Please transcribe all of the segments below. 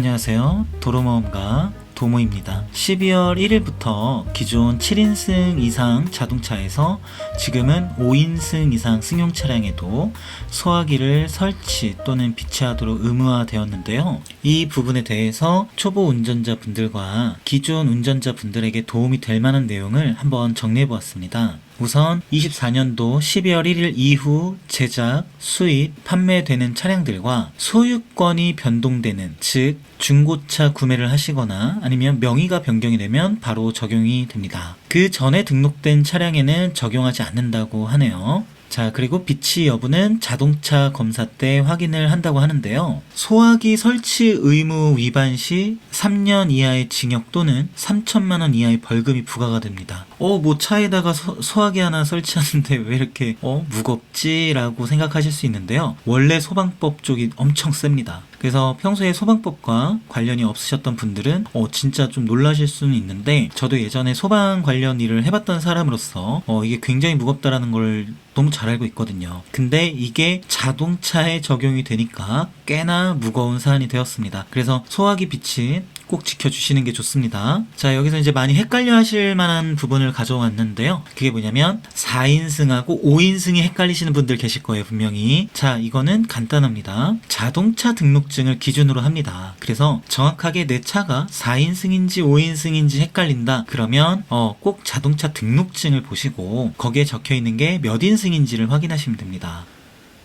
안녕하세요. 도로모험가 도모입니다. 12월 1일부터 기존 7인승 이상 자동차에서 지금은 5인승 이상 승용 차량에도 소화기를 설치 또는 비치하도록 의무화되었는데요. 이 부분에 대해서 초보 운전자분들과 기존 운전자분들에게 도움이 될 만한 내용을 한번 정리해 보았습니다. 우선 24년도 12월 1일 이후 제작, 수입, 판매되는 차량들과 소유권이 변동되는 즉 중고차 구매를 하시거나 아니면 명의가 변경이 되면 바로 적용이 됩니다. 그 전에 등록된 차량에는 적용하지 않는다고 하네요. 자, 그리고 비치 여부는 자동차 검사 때 확인을 한다고 하는데요. 소화기 설치 의무 위반 시 3년 이하의 징역 또는 3천만 원 이하의 벌금이 부과가 됩니다. 어, 뭐 차에다가 소, 소화기 하나 설치하는데 왜 이렇게 어, 무겁지라고 생각하실 수 있는데요. 원래 소방법 쪽이 엄청 셉니다. 그래서 평소에 소방법과 관련이 없으셨던 분들은 어, 진짜 좀 놀라실 수는 있는데 저도 예전에 소방 관련 일을 해봤던 사람으로서 어, 이게 굉장히 무겁다라는 걸 너무 잘 알고 있거든요. 근데 이게 자동차에 적용이 되니까 꽤나 무거운 사안이 되었습니다. 그래서 소화기 빛이 꼭 지켜주시는 게 좋습니다. 자, 여기서 이제 많이 헷갈려 하실 만한 부분을 가져왔는데요. 그게 뭐냐면 4인승하고 5인승이 헷갈리시는 분들 계실 거예요, 분명히. 자, 이거는 간단합니다. 자동차 등록증을 기준으로 합니다. 그래서 정확하게 내 차가 4인승인지 5인승인지 헷갈린다. 그러면 어, 꼭 자동차 등록증을 보시고 거기에 적혀 있는 게 몇 인승인지를 확인하시면 됩니다.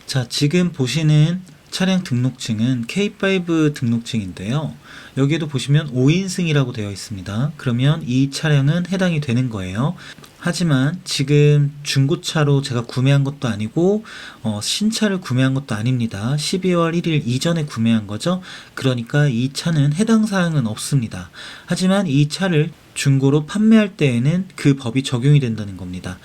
자, 지금 보시는 차량 등록증은 K5 등록증인데요. 여기에도 보시면 5인승이라고 되어 있습니다. 그러면 이 차량은 해당이 되는 거예요. 하지만 지금 중고차로 제가 구매한 것도 아니고 어, 신차를 구매한 것도 아닙니다. 12월 1일 이전에 구매한 거죠. 그러니까 이 차는 해당 사항은 없습니다. 하지만 이 차를 중고로 판매할 때에는 그 법이 적용이 된다는 겁니다.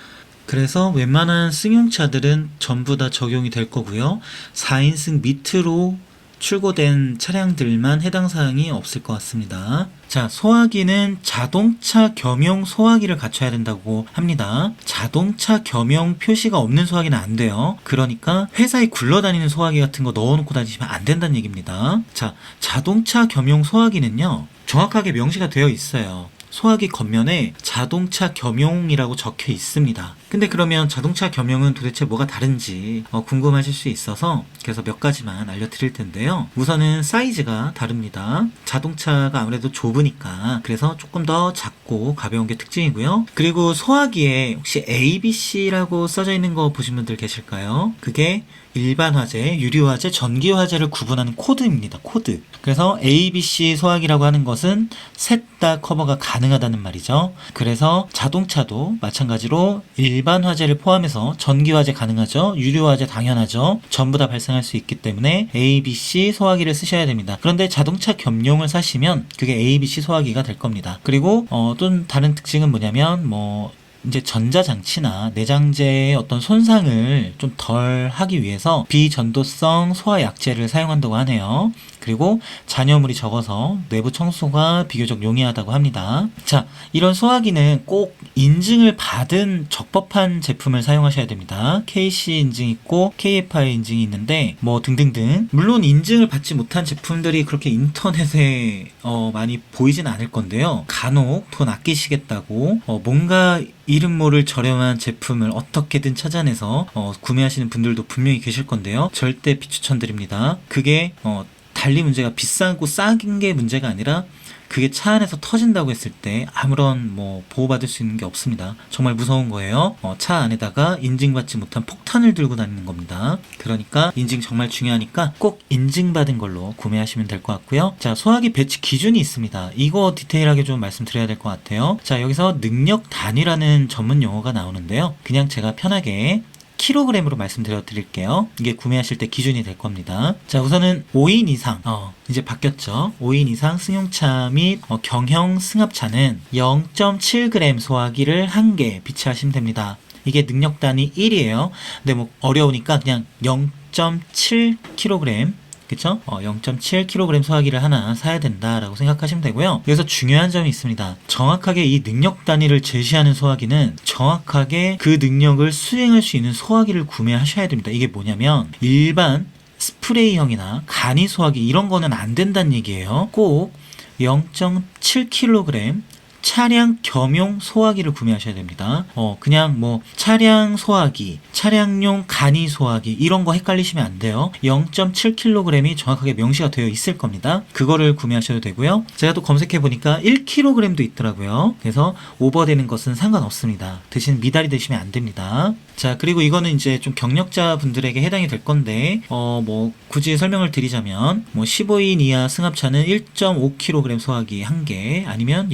그래서 웬만한 승용차들은 전부 다 적용이 될 거고요. 4인승 밑으로 출고된 차량들만 해당 사항이 없을 것 같습니다. 자, 소화기는 자동차 겸용 소화기를 갖춰야 된다고 합니다. 자동차 겸용 표시가 없는 소화기는 안 돼요. 그러니까 회사에 굴러다니는 소화기 같은 거 넣어놓고 다니시면 안 된다는 얘기입니다. 자, 자동차 겸용 소화기는요, 정확하게 명시가 되어 있어요. 소화기 겉면에 자동차 겸용이라고 적혀 있습니다. 근데 그러면 자동차 겸용은 도대체 뭐가 다른지 어, 궁금하실 수 있어서 그래서 몇 가지만 알려드릴 텐데요. 우선은 사이즈가 다릅니다. 자동차가 아무래도 좁으니까 그래서 조금 더 작고 가벼운 게 특징이고요. 그리고 소화기에 혹시 ABC라고 써져 있는 거 보신 분들 계실까요? 그게 일반 화재, 유리 화재, 전기 화재를 구분하는 코드입니다. 코드. 그래서 ABC 소화기라고 하는 것은 셋 다 커버가 가능하다는 말이죠. 그래서 자동차도 마찬가지로 일반 화재를 포함해서 전기 화재 가능하죠. 유리 화재 당연하죠. 전부 다 발생할 수 있기 때문에 ABC 소화기를 쓰셔야 됩니다. 그런데 자동차 겸용을 사시면 그게 ABC 소화기가 될 겁니다. 그리고 어, 또 다른 특징은 뭐냐면 뭐 이제 전자장치나 내장재의 어떤 손상을 좀 덜 하기 위해서 비전도성 소화 약제를 사용한다고 하네요. 그리고 잔여물이 적어서 내부 청소가 비교적 용이하다고 합니다. 자, 이런 소화기는 꼭 인증을 받은 적법한 제품을 사용하셔야 됩니다. KC 인증 있고 KFI 인증이 있는데 뭐 등등등. 물론 인증을 받지 못한 제품들이 그렇게 인터넷에 어, 많이 보이진 않을 건데요. 간혹 돈 아끼시겠다고 어, 뭔가 이름 모를 저렴한 제품을 어떻게든 찾아내서 어, 구매하시는 분들도 분명히 계실 건데요. 절대 비추천드립니다. 그게 어, 달리 문제가 비싸고 싼게 문제가 아니라 그게 차 안에서 터진다고 했을 때 아무런 뭐 보호받을 수 있는 게 없습니다. 정말 무서운 거예요. 어, 차 안에다가 인증받지 못한 폭탄을 들고 다니는 겁니다. 그러니까 인증 정말 중요하니까 꼭 인증받은 걸로 구매하시면 될 것 같고요. 자, 소화기 배치 기준이 있습니다. 이거 디테일하게 좀 말씀드려야 될 것 같아요. 자, 여기서 능력 단위라는 전문 용어가 나오는데요. 그냥 제가 편하게 킬로그램으로 말씀드려 드릴게요. 이게 구매하실 때 기준이 될 겁니다. 자, 우선은 5인 이상, 어, 이제 바뀌었죠. 5인 이상 승용차 및 어, 경형 승합차는 0.7g 소화기를 한 개 비치하시면 됩니다. 이게 능력 단위 1이에요. 근데 뭐 어려우니까 그냥 0.7kg 그쵸? 어, 0.7kg 소화기를 하나 사야 된다라고 생각하시면 되고요. 여기서 중요한 점이 있습니다. 정확하게 이 능력 단위를 제시하는 소화기는 정확하게 그 능력을 수행할 수 있는 소화기를 구매하셔야 됩니다. 이게 뭐냐면 일반 스프레이형이나 간이 소화기 이런 거는 안 된다는 얘기예요. 꼭 0.7kg 차량 겸용 소화기를 구매하셔야 됩니다. 어, 그냥 뭐 차량 소화기, 차량용 간이 소화기 이런 거 헷갈리시면 안 돼요. 0.7kg이 정확하게 명시가 되어 있을 겁니다. 그거를 구매하셔도 되고요. 제가 또 검색해 보니까 1kg도 있더라고요. 그래서 오버되는 것은 상관없습니다. 대신 미달이 되시면 안 됩니다. 자, 그리고 이거는 이제 좀 경력자 분들에게 해당이 될 건데, 어, 뭐, 굳이 설명을 드리자면, 뭐, 15인 이하 승합차는 1.5kg 소화기 1개, 아니면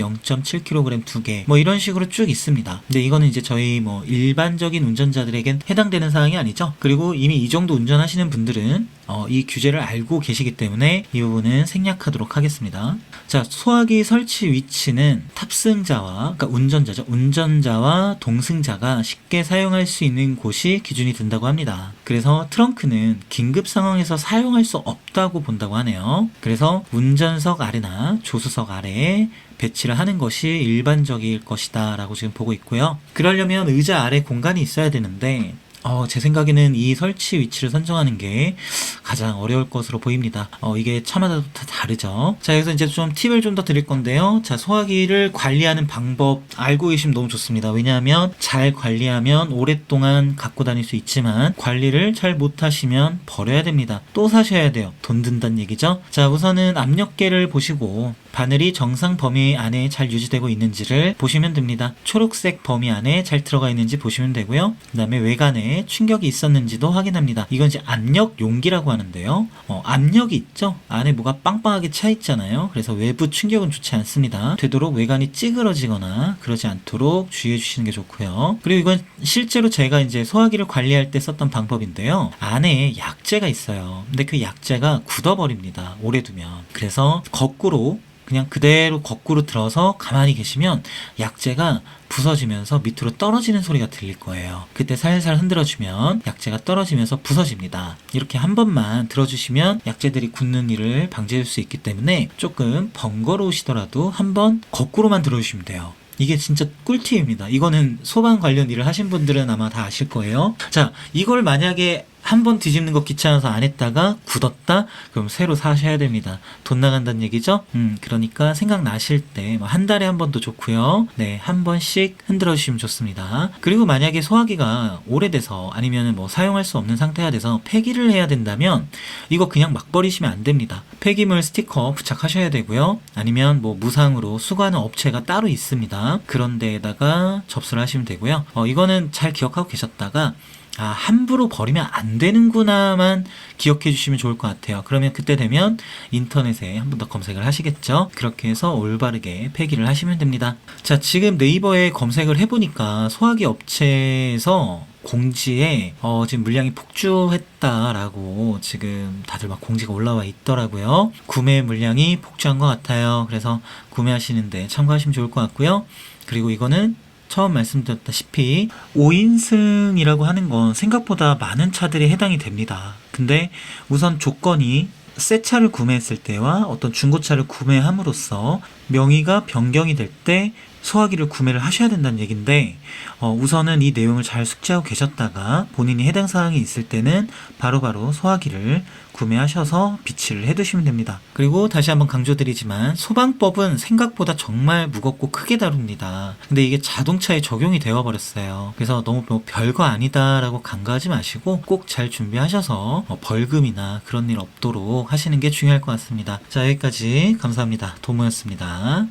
0.7kg 2개, 뭐, 이런 식으로 쭉 있습니다. 근데 이거는 이제 저희 뭐, 일반적인 운전자들에겐 해당되는 사항이 아니죠. 그리고 이미 이 정도 운전하시는 분들은, 어, 이 규제를 알고 계시기 때문에 이 부분은 생략하도록 하겠습니다. 자, 소화기 설치 위치는 탑승자와, 그러니까 운전자죠. 운전자와 동승자가 쉽게 사용할 수 있는 곳이 기준이 된다고 합니다. 그래서 트렁크는 긴급 상황에서 사용할 수 없다고 본다고 하네요. 그래서 운전석 아래나 조수석 아래에 배치를 하는 것이 일반적일 것이다 라고 지금 보고 있고요. 그러려면 의자 아래 공간이 있어야 되는데 어, 제 생각에는 이 설치 위치를 선정하는 게 가장 어려울 것으로 보입니다. 어, 이게 차마다 다 다르죠. 자, 여기서 이제 좀 팁을 좀 더 드릴 건데요. 자, 소화기를 관리하는 방법 알고 계시면 너무 좋습니다. 왜냐하면 잘 관리하면 오랫동안 갖고 다닐 수 있지만 관리를 잘 못하시면 버려야 됩니다. 또 사셔야 돼요. 돈 든다는 얘기죠. 자, 우선은 압력계를 보시고 바늘이 정상 범위 안에 잘 유지되고 있는지를 보시면 됩니다. 초록색 범위 안에 잘 들어가 있는지 보시면 되고요. 그 다음에 외관에 충격이 있었는지도 확인합니다. 이건 이제 압력 용기라고 하는데요. 어, 압력이 있죠? 안에 뭐가 빵빵하게 차 있잖아요. 그래서 외부 충격은 좋지 않습니다. 되도록 외관이 찌그러지거나 그러지 않도록 주의해 주시는 게 좋고요. 그리고 이건 실제로 제가 이제 소화기를 관리할 때 썼던 방법인데요. 안에 약재가 있어요. 근데 그 약재가 굳어버립니다. 오래 두면. 그래서 거꾸로 그냥 그대로 거꾸로 들어서 가만히 계시면 약재가 부서지면서 밑으로 떨어지는 소리가 들릴 거예요. 그때 살살 흔들어주면 약재가 떨어지면서 부서집니다. 이렇게 한 번만 들어주시면 약재들이 굳는 일을 방지할 수 있기 때문에 조금 번거로우시더라도 한 번 거꾸로만 들어주시면 돼요. 이게 진짜 꿀팁입니다. 이거는 소방 관련 일을 하신 분들은 아마 다 아실 거예요. 자, 이걸 만약에 한 번 뒤집는 거 귀찮아서 안 했다가 굳었다? 그럼 새로 사셔야 됩니다. 돈 나간다는 얘기죠? 음, 그러니까 생각나실 때뭐한 달에 한 번도 좋고요. 네, 한 번씩 흔들어 주시면 좋습니다. 그리고 만약에 소화기가 오래돼서 아니면 뭐 사용할 수 없는 상태가 돼서 폐기를 해야 된다면 이거 그냥 막 버리시면 안 됩니다. 폐기물 스티커 부착하셔야 되고요. 아니면 뭐 무상으로 수거하는 업체가 따로 있습니다. 그런 데에다가 접수를 하시면 되고요. 어, 이거는 잘 기억하고 계셨다가 아, 함부로 버리면 안 되는구나만 기억해 주시면 좋을 것 같아요. 그러면 그때 되면 인터넷에 한 번 더 검색을 하시겠죠? 그렇게 해서 올바르게 폐기를 하시면 됩니다. 자, 지금 네이버에 검색을 해보니까 소화기 업체에서 공지에 어, 지금 물량이 폭주했다라고 지금 다들 막 공지가 올라와 있더라고요. 구매 물량이 폭주한 것 같아요. 그래서 구매하시는데 참고하시면 좋을 것 같고요. 그리고 이거는 처음 말씀드렸다시피 5인승이라고 하는 건 생각보다 많은 차들이 해당이 됩니다. 근데 우선 조건이 새 차를 구매했을 때와 어떤 중고차를 구매함으로써 명의가 변경이 될 때 소화기를 구매를 하셔야 된다는 얘기인데 어, 우선은 이 내용을 잘 숙지하고 계셨다가 본인이 해당 사항이 있을 때는 바로 바로 소화기를 구매하셔서 비치를 해두시면 됩니다. 그리고 다시 한번 강조드리지만 소방법은 생각보다 정말 무겁고 크게 다룹니다. 근데 이게 자동차에 적용이 되어 버렸어요. 그래서 너무 뭐 별거 아니다라고 간과하지 마시고 꼭 잘 준비하셔서 어, 벌금이나 그런 일 없도록 하시는 게 중요할 것 같습니다. 자 여기까지 감사합니다. 도모였습니다.